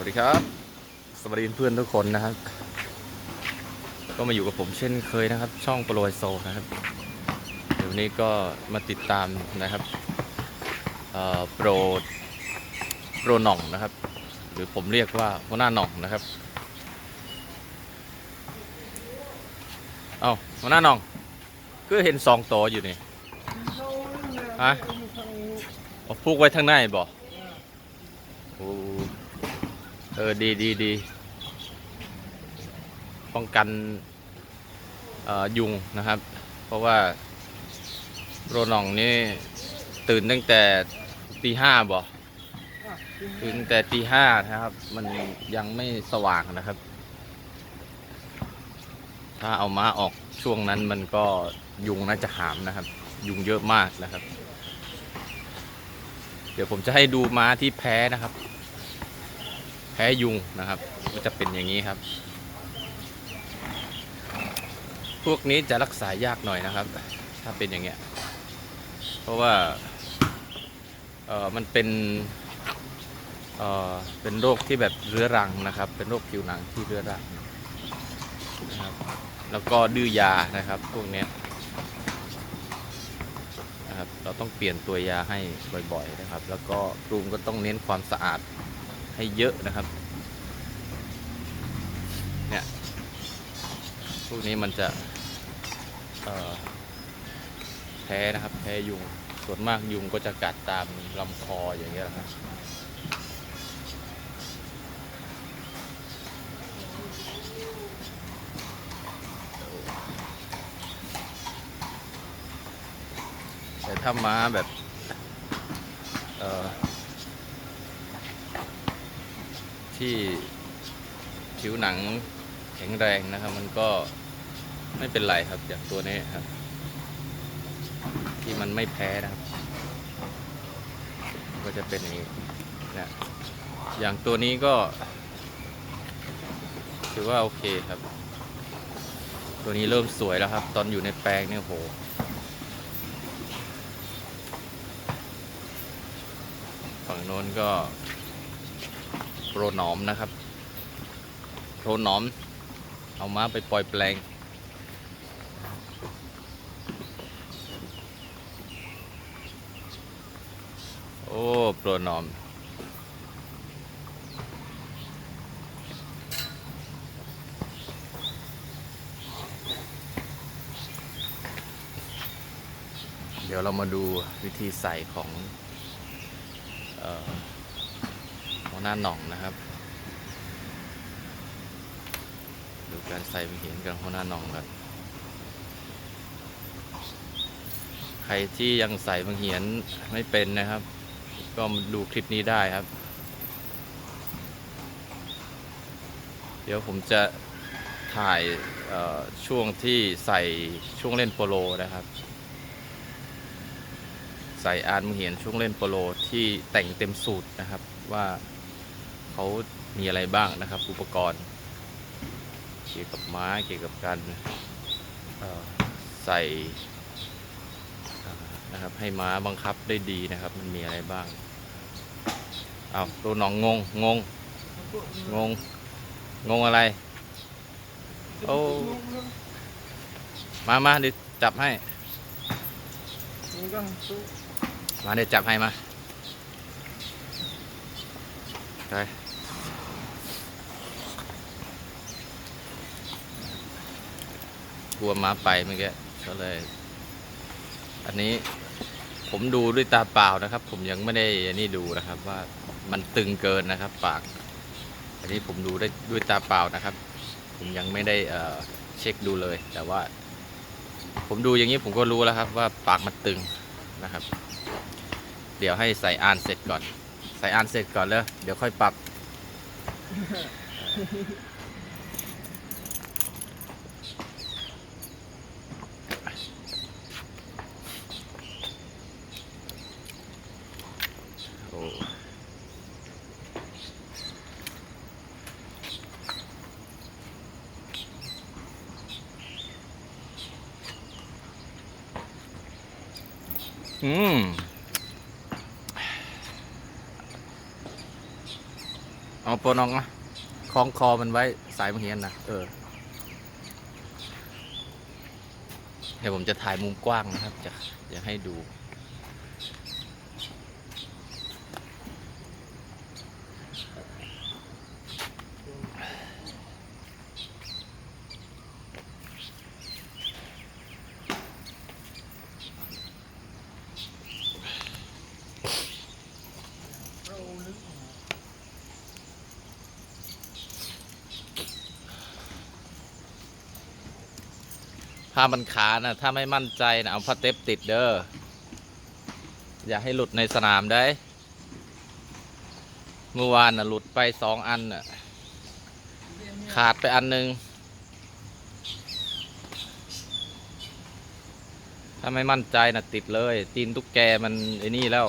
วัสดีครับ สวัสดีเพื่อนทุกคนนะครับ ก็มาอยู่กับผมเช่นเคยนะครับ ช่องโปรไอโซนะครับ เดี๋ยวนี้ก็มาติดตามนะครับโปรโปรหน่องนะครับ หรือผมเรียกว่าหัวหน้าหน่องนะครับ เอาหัวหน้าหน่องก็เห็นสองตัวอยู่นี่ฮะเอาพูกไว้ทางในบ่โอ้ เออ ดีดีดีป้องกันออยุงนะครับ เพราะว่าโรนองนี่ตื่นตั้งแต่ตีห้าบ่ตื่นแต่ตีห้านะครับ มันยังไม่สว่างนะครับ ถ้าเอาม้าออกช่วงนั้นมันก็ยุงน่าจะหามนะครับ ยุงเยอะมากนะครับ เดี๋ยวผมจะให้ดูม้าที่แพ้นะครับ พ้ยุงนะครับก็จะเป็นอย่างนี้ครับ พวกนี้จะรักษายากหน่อยนะครับ ถ้าเป็นอย่างเงี้ย เพราะว่าเออมันเป็นเออเป็นโรคที่แบบเรื้อรังนะครับ เป็นโรคผิวหนังที่เรื้อรังนะครับแล้วก็ดื้อยานะครับพวกนี้นะครับ เราต้องเปลี่ยนตัวยาให้บ่อยๆนะครับ แล้วก็กลุ่มก็ต้องเน้นความสะอาด ให้เยอะนะครับ เนี่ยพวกนี้มันจะแพ้นะครับ แพ้ยุง ส่วนมากยุงก็จะกัดตามลำคออย่างเงี้ยนะครับแต่ถ้าม้าแบบ เอ่อ ที่ผิวหนังแข็งแรงนะครับ มันก็ไม่เป็นไรครับอย่างตัวนี้ครับ ที่มันไม่แพ้นะครับ ก็จะเป็นอย่างนี้นะอย่างตัวนี้ก็ ถือว่าโอเคครับ ตัวนี้เริ่มสวยแล้วครับ ตอนอยู่ในแปลงเนี่ยโหฝั่งโน้นก็ โปรหนอมนะครับโปรหนอม เอาม้าไปปล่อยแปลง โอ้โปรหนอมเดี๋ยวเรามาดูวิธีใส่ของเอ่อ หัวหน้าหน่องนะครับ ดูการใส่ไปเห็นกับหัวหน้าหน่องครับใครที่ยังใส่บางเหียนไม่เป็นนะครับ ก็มาดูคลิปนี้ได้ครับ เดี๋ยวผมจะถ่ายช่วงที่ใส่ช่วงเล่นโปโลนะครับ ใส่อาร์ตมงเหียนช่วงเล่นโปโลที่แต่งเต็มสูตรนะครับว่า เขามีอะไรบ้างนะครับ อุปกรณ์ เกี่ยวกับม้าเกี่ยวกับการใส่นะครับ ให้ม้าบังคับได้ดีนะครับ มันมีอะไรบ้างเอาตัวหนองงงงงงงงงอะไรโอ้มามาเดี๋ยวจับให้มาเดี๋ยวจับให้มาไป กลัวม้าไปเมื่อกี้ก็เลย อันนี้ผมดูด้วยตาเปล่านะครับ ผมยังไม่ได้อันนี่ดูนะครับว่ามันตึงเกินนะครับ ปาก อันนี้ผมดูได้ด้วยตาเปล่านะครับ ผมยังไม่ได้เอ่อเช็คดูเลย แต่ว่า ผมดูอย่างนี้ผมก็รู้แล้วครับว่าปากมันตึงนะครับ เดี๋ยวให้ใส่อ่านเสร็จก่อน ใส่อ่านเสร็จก่อนแล้วเดี๋ยวค่อยปรับ อืมเอาปน้องนะคล้องคอมันไว้สายมังเฮียนนะเออ เดี๋ยวผมจะถ่ายมุมกว้างนะครับ จะจะให้ดู ผ้ามันขาดนะถ้าไม่มั่นใจนะเอาผ้าเต็บติดเด้ออย่าให้หลุดในสนามได้ เมื่อวานนะหลุดไปสองอันน่ะขาดไปอันหนึ่งถ้าไม่มั่นใจนะติดเลย ตีนตุ๊กแกมันไอ้นี่แล้ว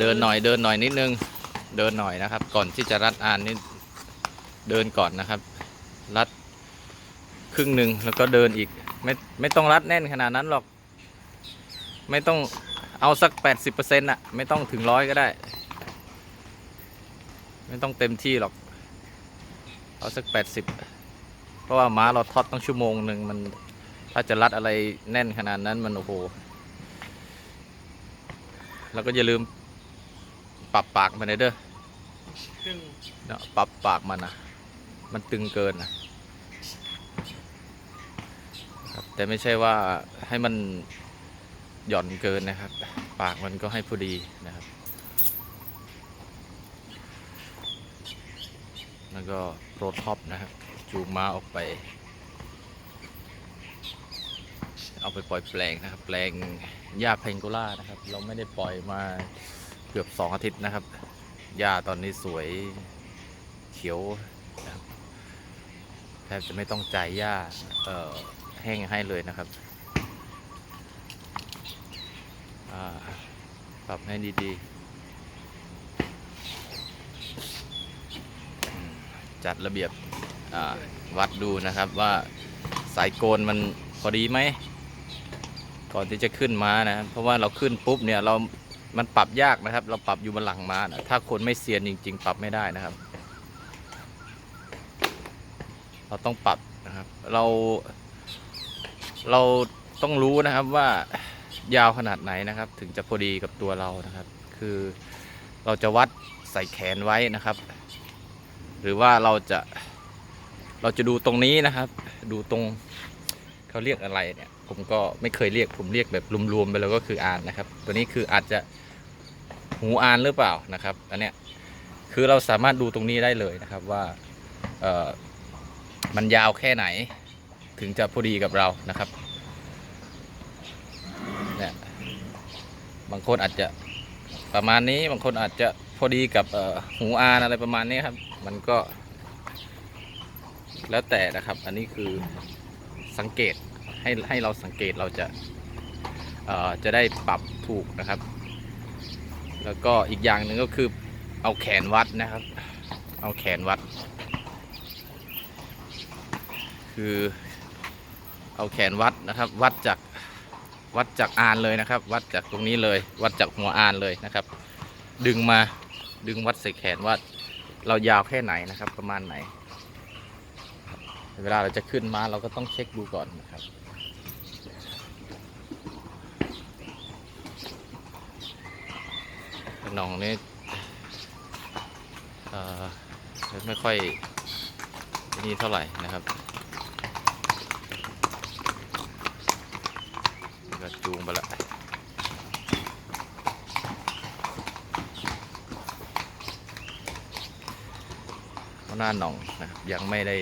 เดินหน่อยเดินหน่อยนิดนึง เดินหน่อยนะครับ ก่อนที่จะรัดอ่านนี่เดินก่อนนะครับ รัดครึ่งหนึ่งแล้วก็เดินอีก ไม่ไม่ต้องรัดแน่นขนาดนั้นหรอก ไม่ต้องเอาสัก 80%อะไม่ต้องถึงร้อยก็ได้ ไม่ต้องเต็มที่หรอก เอาสัก 80 เพราะว่าม้าเราทอดต้องชั่วโมงหนึ่งมันถ้าจะรัดอะไรแน่นขนาดนั้นมันโอ้โห แล้วก็อย่าลืม ปรับปากมันหน่อยเด้อซึ่งเนาะปรับปากมันนะมันตึงเกินนะครับแต่ไม่ใช่ว่าให้มันหย่อนเกินนะครับ ปากมันก็ให้พอดีนะครับ แล้วก็โรดท็อปนะครับ จูงม้าออกไป เอาไปปล่อยแปลงนะครับ แปลงหญ้าเพงโกล่านะครับ เราไม่ได้ปล่อยมา เกือบสองอาทิตย์นะครับหญ้าตอนนี้สวยเขียวนะครับแทบจะไม่ต้องจ่ายหญ้าเออแห้งให้เลยนะครับปรับให้ดีๆ จัดระเบียบวัดดูนะครับว่าสายโกนมันพอดีไหมก่อนที่จะขึ้นมานะ เพราะว่าเราขึ้นปุ๊บเนี่ยเรา มันปรับยากนะครับ เราปรับอยู่บนหลังม้านะถ้าคนไม่เซียนจริง ๆ ปรับไม่ได้นะครับ เราต้องปรับนะครับ เรา เราต้องรู้นะครับว่ายาวขนาดไหนนะครับ ถึงจะพอดีกับตัวเรานะครับ คือเราจะวัดใส่แขนไว้นะครับ หรือว่าเราจะเราจะดูตรงนี้นะครับ ดูตรงเขาเรียกอะไรเนี่ย ผมก็ไม่เคยเรียกผมเรียกแบบรวมๆไปแล้วก็คืออ่านนะครับ ตัวนี้คืออาจจะ หูอานหรือเปล่านะครับอันเนี้ยคือเราสามารถดูตรงนี้ได้เลยนะครับว่าเออมันยาวแค่ไหนถึงจะพอดีกับเรานะครับเนี่ยบางคนอาจจะประมาณนี้บางคนอาจจะพอดีกับเออหูอานอะไรประมาณนี้ครับ มันก็ แล้วแต่นะครับ อันนี้คือสังเกตให้ให้เราสังเกตเราจะเออจะได้ปรับถูกนะครับ แล้วก็อีกอย่างหนึ่งก็คือเอาแขนวัดนะครับ เอาแขนวัด คือเอาแขนวัดนะครับ วัดจากวัดจากอานเลยนะครับ วัดจากตรงนี้เลย วัดจากหัวอานเลยนะครับ ดึงมาดึงวัดใส่แขนว่าเรายาวแค่ไหนนะครับ ประมาณไหน เวลาเราจะขึ้นมาเราก็ต้องเช็คดูก่อนนะครับ น้องนี่เออไม่ค่อยนี่เท่าไหร่นะครับก็จูงไปละหน้าหนองนะครับยังไม่ได้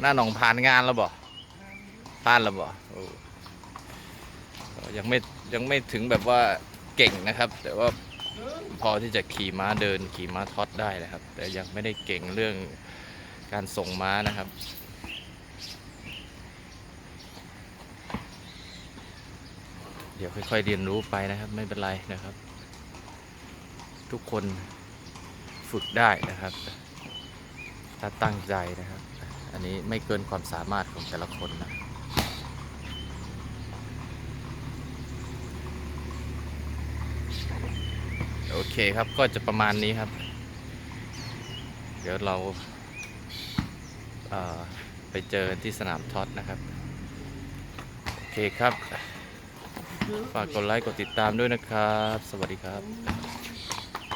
หน้าหนองผ่านงานแล้วบ่ผ่านแล้วบ่ยังไม่ยังไม่ถึงแบบว่า เก่งนะครับ แต่ว่าพอที่จะขี่ม้าเดินขี่ม้าทอดได้นะครับ แต่ยังไม่ได้เก่งเรื่องการส่งม้านะครับเดี๋ยวค่อยๆเรียนรู้ไปนะครับไม่เป็นไรนะครับ ทุกคนฝึกได้นะครับ ถ้าตั้งใจนะครับ อันนี้ไม่เกินความสามารถของแต่ละคนนะ ครับก็จะประมาณนี้ครับ เดี๋ยวเราเาไปเจอกันที่สนามท็อตนะครับ โอเคครับ ฝากกดไลค์กดติดตามด้วยนะครับ สวัสดีครับ